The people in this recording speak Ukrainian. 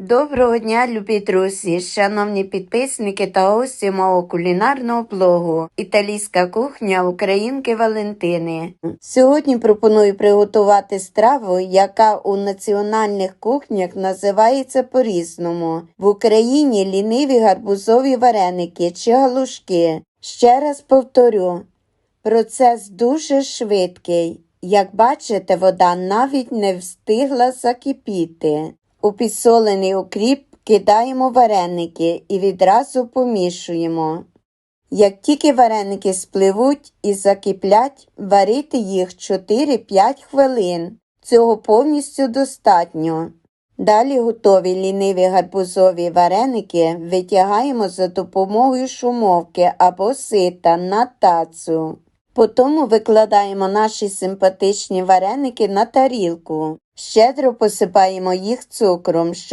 Доброго дня, любі друзі, шановні підписники та гості мого кулінарного блогу Італійська кухня Українки Валентини. Сьогодні пропоную приготувати страву, яка у національних кухнях називається по-різному. В Україні ліниві гарбузові вареники чи галушки. Ще раз повторю, процес дуже швидкий. Як бачите, вода навіть не встигла закипіти. У підсолений окріп кидаємо вареники і відразу помішуємо. Як тільки вареники спливуть і закиплять, варити їх 4-5 хвилин. Цього повністю достатньо. Далі готові ліниві гарбузові вареники витягаємо за допомогою шумовки або сита на тацу. Потім викладаємо наші симпатичні вареники на тарілку. Щедро посипаємо їх цукром,